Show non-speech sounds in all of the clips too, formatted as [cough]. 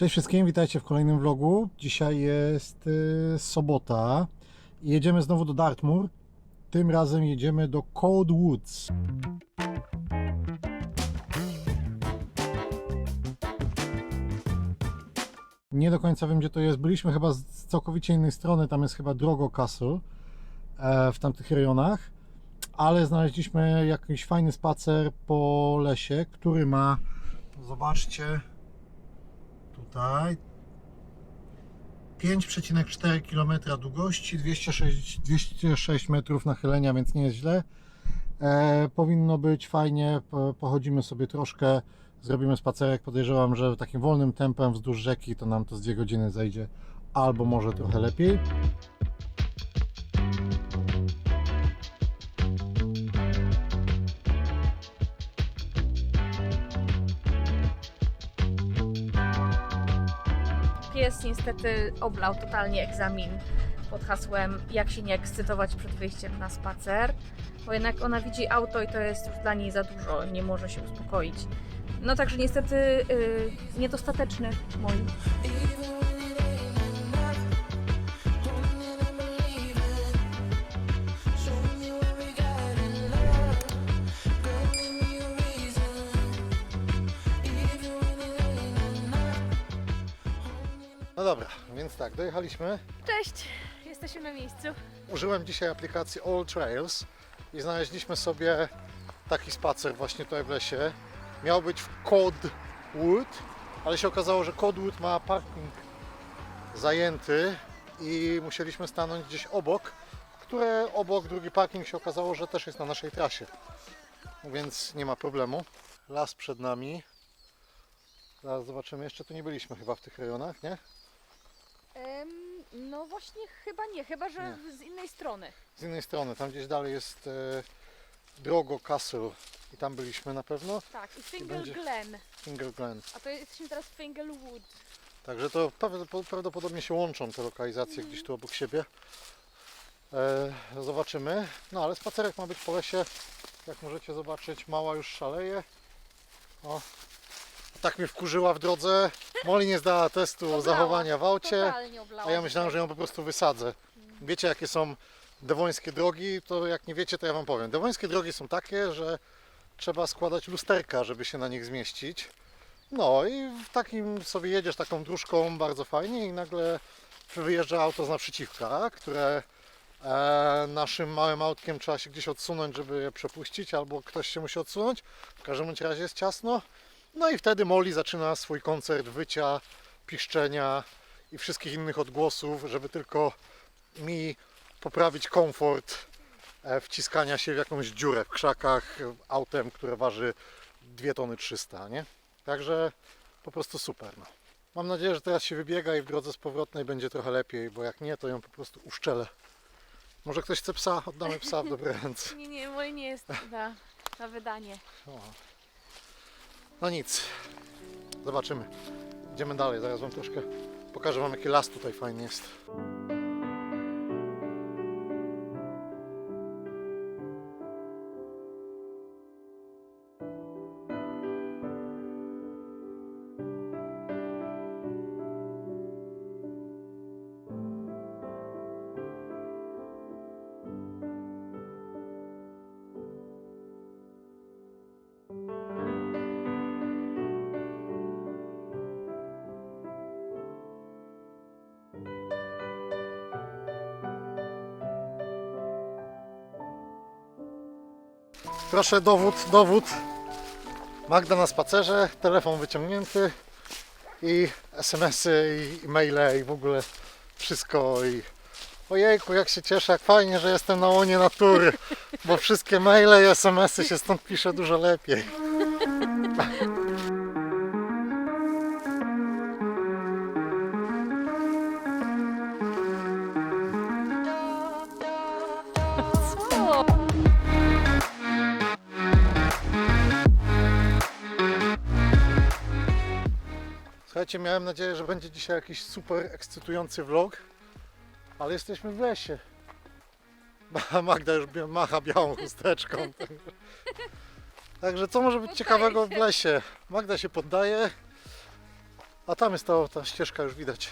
Cześć wszystkim, witajcie w kolejnym vlogu. Dzisiaj jest y, sobota i jedziemy znowu do Dartmoor. Tym razem jedziemy do Cold Woods. Nie do końca wiem, gdzie to jest. Byliśmy chyba z całkowicie innej strony. Tam jest chyba Drogo Castle e, w tamtych rejonach. Ale znaleźliśmy jakiś fajny spacer po lesie, który ma, zobaczcie, tutaj 5,4 km długości, 206, 206 metrów nachylenia, więc nie jest źle. E, powinno być fajnie, po, pochodzimy sobie troszkę, zrobimy spacerek. Podejrzewam, że takim wolnym tempem wzdłuż rzeki to nam to z 2 godziny zejdzie, albo może trochę lepiej. Niestety oblał totalnie egzamin pod hasłem jak się nie ekscytować przed wyjściem na spacer, bo jednak ona widzi auto i to jest już dla niej za dużo, nie może się uspokoić. No także niestety yy, niedostateczny mój. Więc tak, dojechaliśmy. Cześć, jesteśmy na miejscu. Użyłem dzisiaj aplikacji All Trails i znaleźliśmy sobie taki spacer właśnie tutaj w lesie. Miał być w Codwood, ale się okazało, że Codwood ma parking zajęty i musieliśmy stanąć gdzieś obok, które obok drugi parking się okazało, że też jest na naszej trasie. Więc nie ma problemu. Las przed nami. Zaraz zobaczymy, jeszcze tu nie byliśmy chyba w tych rejonach, nie? No właśnie chyba nie, chyba że Nie. z innej strony. Z innej strony, tam gdzieś dalej jest e, Drogo Castle i tam byliśmy na pewno, Tak, i Fingal będzie- Glen, Finger Glen. a to jesteśmy teraz w Finglewood. Także to prawdopod- prawdopodobnie się łączą te lokalizacje gdzieś tu obok siebie. E, zobaczymy. No ale spacerek ma być po lesie. Jak możecie zobaczyć, mała już szaleje. O. Tak mnie wkurzyła w drodze. Molly nie zdała testu Oblała, zachowania w aucie. Totalnie oblała. A ja myślałem, że ją po prostu wysadzę. Wiecie, jakie są dewońskie drogi? To jak nie wiecie, to ja Wam powiem. Dewońskie drogi są takie, że trzeba składać lusterka, żeby się na nich zmieścić. No i w takim sobie jedziesz taką dróżką bardzo fajnie i nagle wyjeżdża auto z naprzeciwka, które e, naszym małym autkiem trzeba się gdzieś odsunąć, żeby je przepuścić, albo ktoś się musi odsunąć. W każdym bądź razie jest ciasno. No i wtedy Molly zaczyna swój koncert wycia, piszczenia i wszystkich innych odgłosów, żeby tylko mi poprawić komfort e, wciskania się w jakąś dziurę w krzakach autem, które waży 2 tony 300, nie? Także po prostu super. No. Mam nadzieję, że teraz się wybiega i w drodze z powrotnej będzie trochę lepiej, bo jak nie, to ją po prostu uszczelę. Może ktoś chce psa? Oddamy psa w dobre ręce. [laughs] Nie, nie, moje nie jest na, na wydanie. O. No nic. Zobaczymy. Idziemy dalej, zaraz Wam troszkę pokażę Wam jaki las tutaj fajny jest. Proszę dowód, dowód. Magda na spacerze, telefon wyciągnięty i SMS-y i e-maile i w ogóle wszystko i ojejku jak się cieszę, jak fajnie, że jestem na łonie natury, bo wszystkie maile i SMS-y się stąd pisze dużo lepiej. Słuchajcie, miałem nadzieję, że będzie dzisiaj jakiś super ekscytujący vlog, ale jesteśmy w lesie. [laughs] Ma- Magda już macha białą chusteczką. [laughs] Także, co może być ciekawego w lesie? Magda się poddaje. A tam jest to, ta ścieżka już widać.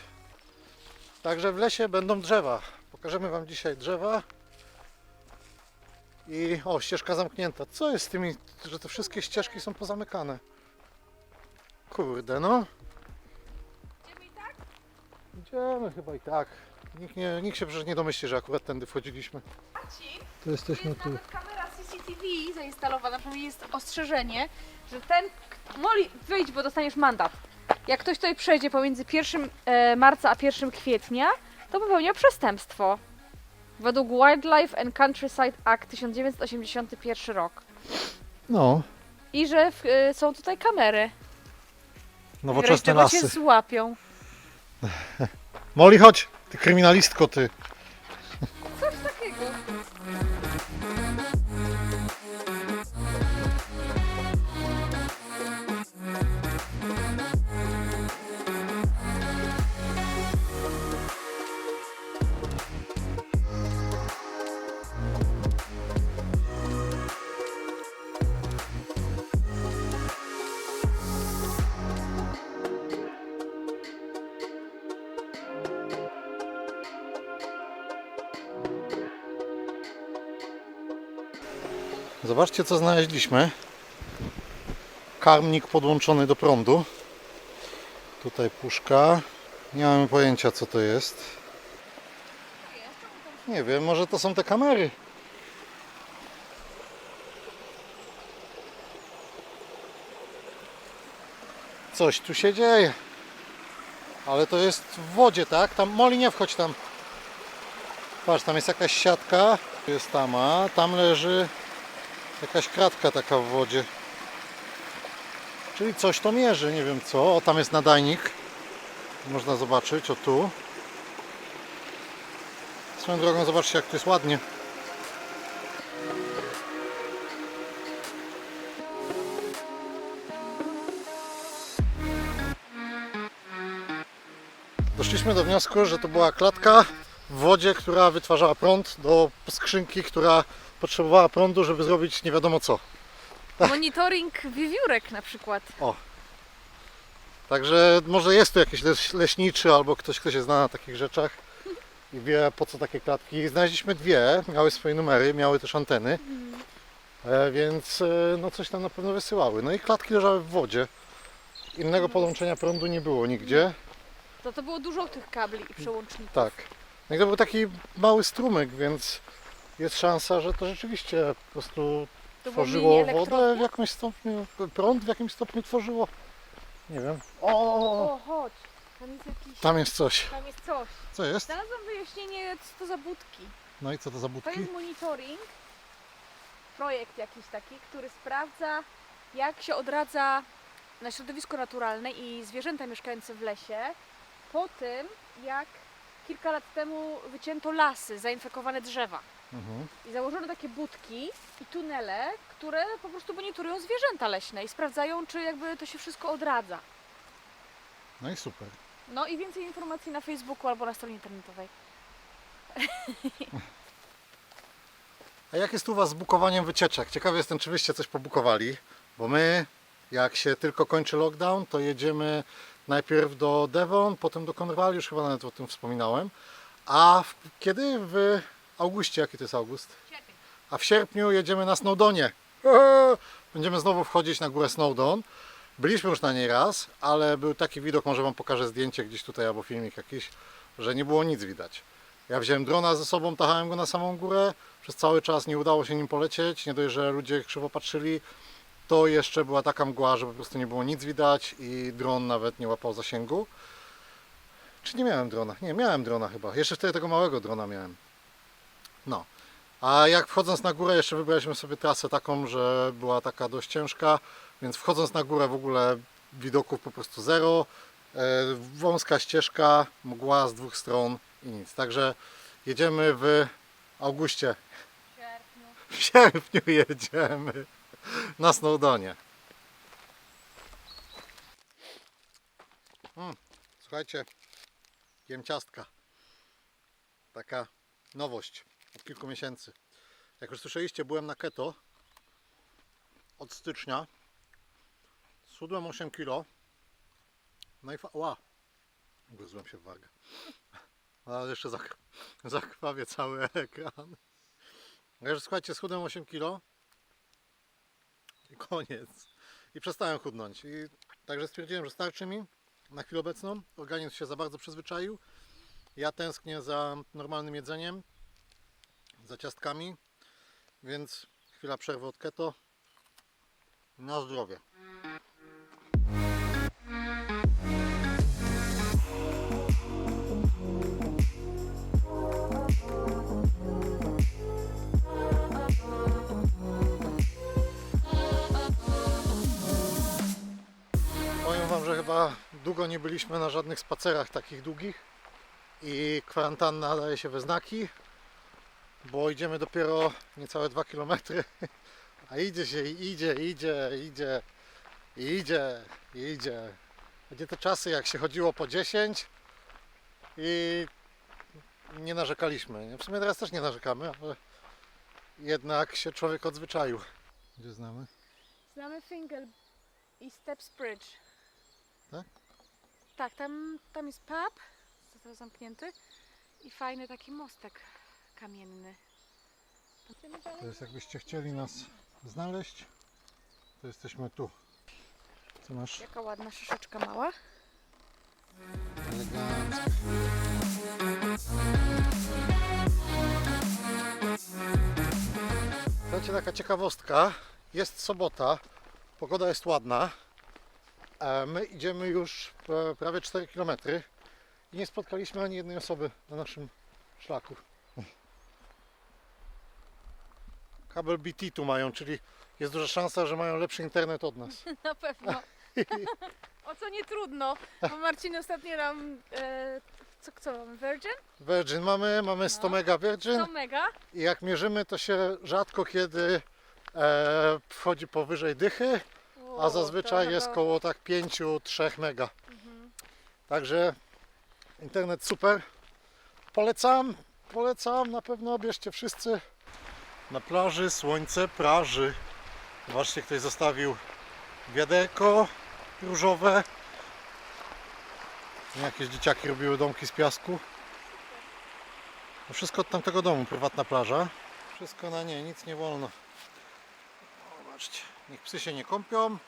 Także w lesie będą drzewa. Pokażemy Wam dzisiaj drzewa. I o, ścieżka zamknięta. Co jest z tymi, że te wszystkie ścieżki są pozamykane? Kurde, no. Idziemy chyba i tak. Nikt, nie, nikt się przecież nie domyśli, że akurat tędy wchodziliśmy. Ci, To jesteśmy jest tu. nawet kamera CCTV zainstalowana, przynajmniej jest ostrzeżenie, że ten... Moli, wyjdź, bo dostaniesz mandat. Jak ktoś tutaj przejdzie pomiędzy 1 e, marca a 1 kwietnia, to popełnia przestępstwo. Według Wildlife and Countryside Act 1981 rok. No, I że w, e, są tutaj kamery. nowoczesne Czego cię lasy. złapią. Moli, chodź! Ty kryminalistko, ty. Zobaczcie, co znaleźliśmy. Karmnik podłączony do prądu. Tutaj puszka. Nie mamy pojęcia, co to jest. Nie wiem, może to są te kamery. Coś tu się dzieje. Ale to jest w wodzie, tak? Tam Moli nie wchodź tam. Patrz, tam jest jakaś siatka. Tu jest tama. Tam leży jakaś kratka taka w wodzie. Czyli coś to mierzy, nie wiem co. O, tam jest nadajnik. Można zobaczyć, o tu. Swoją drogą, zobaczcie jak to jest ładnie. Doszliśmy do wniosku, że to była klatka w wodzie, która wytwarzała prąd do skrzynki, która potrzebowała prądu, żeby zrobić nie wiadomo co. Monitoring wiewiórek na przykład. Także może jest tu jakiś leś, leśniczy albo ktoś, kto się zna na takich rzeczach i wie po co takie klatki. Znaleźliśmy dwie, miały swoje numery, miały też anteny, e, więc e, no coś tam na pewno wysyłały. No i klatki leżały w wodzie. Innego podłączenia prądu nie było nigdzie. To to było dużo tych kabli i przełączników. Tak. No to był taki mały strumyk, więc jest szansa, że to rzeczywiście po prostu To tworzyło mini wodę w elektrownia? jakimś stopniu, prąd w jakimś stopniu tworzyło. Nie wiem. O, o, o, O, chodź. Tam jest jakiś... tam jest coś. Tam jest coś. Co jest? Znalazłam wyjaśnienie, co to za budki. No i co to za To budki? jest monitoring, projekt jakiś taki, który sprawdza, jak się odradza na środowisko naturalne i zwierzęta mieszkające w lesie po tym, jak kilka lat temu wycięto lasy, zainfekowane drzewa. Mhm. I założono takie budki i tunele, które po prostu monitorują zwierzęta leśne i sprawdzają, czy jakby to się wszystko odradza. No i super. No i więcej informacji na Facebooku albo na stronie internetowej. [laughs] A jak jest u Was z bukowaniem wycieczek? Ciekawy jestem, czy Wyście coś pobukowali, bo my, jak się tylko kończy lockdown, to jedziemy najpierw do Devon, potem do Cornwall, już chyba nawet o tym wspominałem. A w, kiedy? W augustie, jaki to jest august? A w sierpniu jedziemy na Snowdonie. [laughs] Będziemy znowu wchodzić na górę Snowdon. Byliśmy już na niej raz, ale był taki widok, może Wam pokażę zdjęcie gdzieś tutaj albo filmik jakiś, że nie było nic widać. Ja wziąłem drona ze sobą, tachałem go na samą górę. Przez cały czas nie udało się nim polecieć. Nie dość, że ludzie krzywo patrzyli, to jeszcze była taka mgła, że po prostu nie było nic widać i dron nawet nie łapał zasięgu. Czy nie miałem drona? Nie, miałem drona chyba. Jeszcze wtedy tego małego drona miałem. No. A jak wchodząc na górę, jeszcze wybraliśmy sobie trasę taką, że była taka dość ciężka, więc wchodząc na górę w ogóle widoków po prostu zero. E, wąska ścieżka, mgła z dwóch stron i nic. Także jedziemy w augustie, w sierpniu jedziemy [laughs] na Snowdonie. Mm, słuchajcie, jem ciastka. Taka nowość od kilku miesięcy. Jak już słyszeliście, byłem na keto od stycznia. Schudłem 8 kg. No i fa- ła! Się w wargę. [laughs] Ale jeszcze zak- [laughs] zakrwawię cały ekran. Także słuchajcie, schudłem 8 kg i [laughs] koniec. I przestałem chudnąć. I także stwierdziłem, że starczy mi na chwilę obecną. Organizm się za bardzo przyzwyczaił. Ja tęsknię za normalnym jedzeniem, za ciastkami, więc chwila przerwy od keto. Na zdrowie. Że chyba długo nie byliśmy na żadnych spacerach takich długich i kwarantanna daje się we znaki, bo idziemy dopiero niecałe 2 km, [laughs] a idzie się i idzie, idzie, idzie, idzie, idzie. Gdzie te czasy, jak się chodziło po 10 i nie narzekaliśmy. W sumie teraz też nie narzekamy, ale jednak się człowiek odzwyczaił. Gdzie znamy? Znamy Fingal i Steps Bridge. Tak? Tak, tam, tam jest pub, został zamknięty i fajny taki mostek kamienny. To jest jakbyście chcieli nas znaleźć, to jesteśmy tu. Co masz? Jaka ładna szyszeczka mała. Elegancko. Słuchajcie, taka ciekawostka. Jest sobota, pogoda jest ładna. A My idziemy już prawie 4 km i nie spotkaliśmy ani jednej osoby na naszym szlaku. Kabel BT tu mają, czyli jest duża szansa, że mają lepszy internet od nas. [laughs] Na pewno. o co nie trudno, bo Marcin ostatnio nam... E, co, co mamy? Virgin? Virgin mamy, mamy 100 No. mega Virgin. To mega. I jak mierzymy, to się rzadko kiedy e, wchodzi powyżej dychy, a zazwyczaj jest koło tak 5-3 mega. Mhm. Także internet super. Polecam, polecam, na pewno bierzcie wszyscy. Na plaży słońce praży. Zobaczcie, ktoś zostawił wiaderko różowe. Jakieś dzieciaki robiły domki z piasku. To wszystko od tamtego domu, prywatna plaża. Wszystko na nie, nic nie wolno. Niech psy się nie kąpią.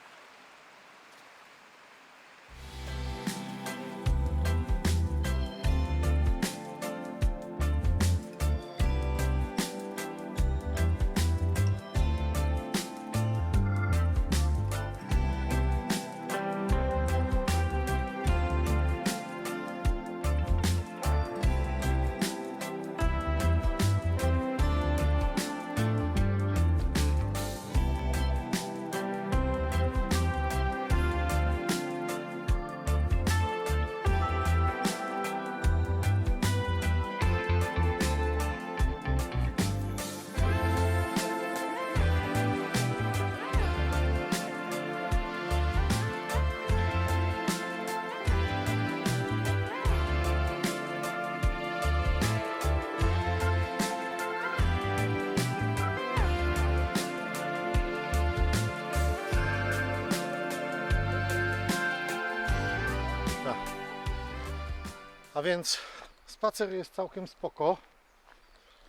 A więc spacer jest całkiem spoko,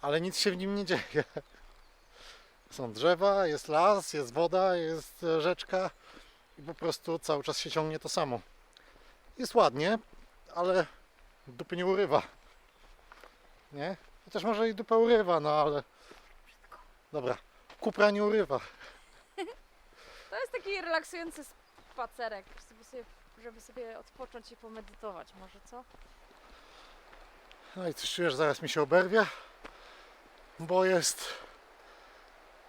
ale nic się w nim nie dzieje. Są drzewa, jest las, jest woda, jest e, rzeczka i po prostu cały czas się ciągnie to samo. Jest ładnie, ale dupy nie urywa. Nie? Chociaż może i dupę urywa, no ale... Dobra, kupra nie urywa. [laughs] To jest taki relaksujący spacerek, żeby sobie, żeby sobie odpocząć i pomedytować może, co? No i coś czujesz, zaraz mi się oberwie, bo jest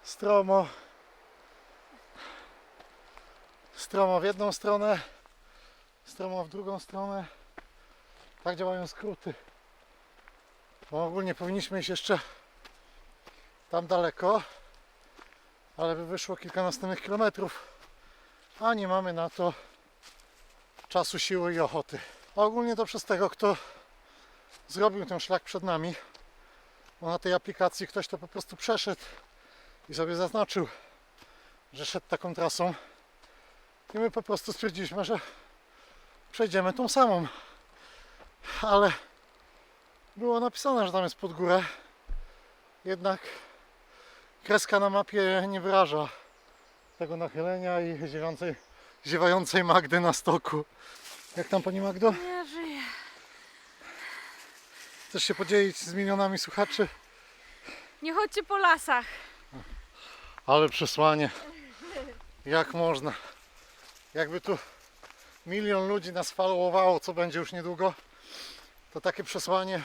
stromo. Stromo w jedną stronę, stromo w drugą stronę. Tak działają skróty. Bo ogólnie powinniśmy iść jeszcze tam daleko, ale by wyszło kilka następnych kilometrów, a nie mamy na to czasu, siły i ochoty. Ogólnie to przez tego, kto zrobił ten szlak przed nami, bo na tej aplikacji ktoś to po prostu przeszedł i sobie zaznaczył, że szedł taką trasą. I my po prostu stwierdziliśmy, że przejdziemy tą samą. Ale było napisane, że tam jest pod górę. Jednak kreska na mapie nie wyraża tego nachylenia i ziewającej, ziewającej Magdy na stoku. Jak tam pani Magdo? Żyję. Chcesz się podzielić z milionami słuchaczy? Nie chodźcie po lasach. Ale przesłanie. Jak można? Jakby tu milion ludzi nas followowało, co będzie już niedługo, to takie przesłanie,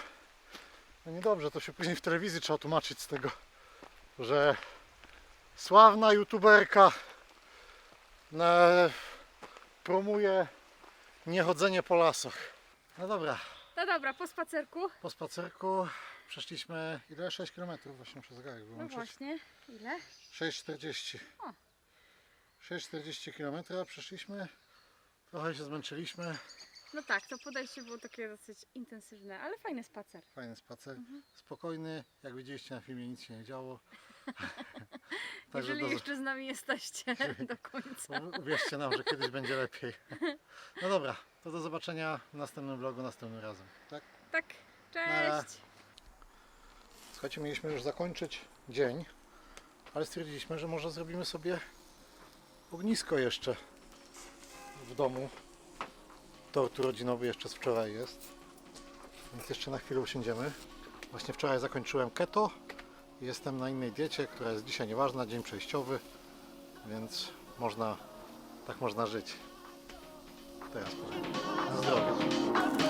no niedobrze, to się później w telewizji trzeba tłumaczyć z tego, że sławna youtuberka e, promuje niechodzenie po lasach. No dobra, No dobra, po spacerku. po spacerku przeszliśmy ile? 6 km właśnie przez zegarek No wyłączyć. właśnie. Ile? 6,40. O. 6,40 km przeszliśmy. Trochę się zmęczyliśmy. No tak, to podejście było takie dosyć intensywne, ale fajny spacer. Fajny spacer. Mhm. Spokojny. Jak widzieliście na filmie nic się nie działo. [laughs] Jeżeli do- jeszcze z nami jesteście [laughs] do końca. u- uwierzcie nam, że kiedyś będzie lepiej. No dobra, to do zobaczenia w następnym vlogu następnym razem. Tak? Tak, cześć. Słuchajcie, mieliśmy już zakończyć dzień, ale stwierdziliśmy, że może zrobimy sobie ognisko jeszcze w domu. Tort urodzinowy jeszcze z wczoraj jest, więc jeszcze na chwilę usiądziemy. Właśnie wczoraj zakończyłem keto. Jestem na innej diecie, która jest dzisiaj nieważna, dzień przejściowy, więc można, tak można żyć. Teraz powiem. Zdrowie.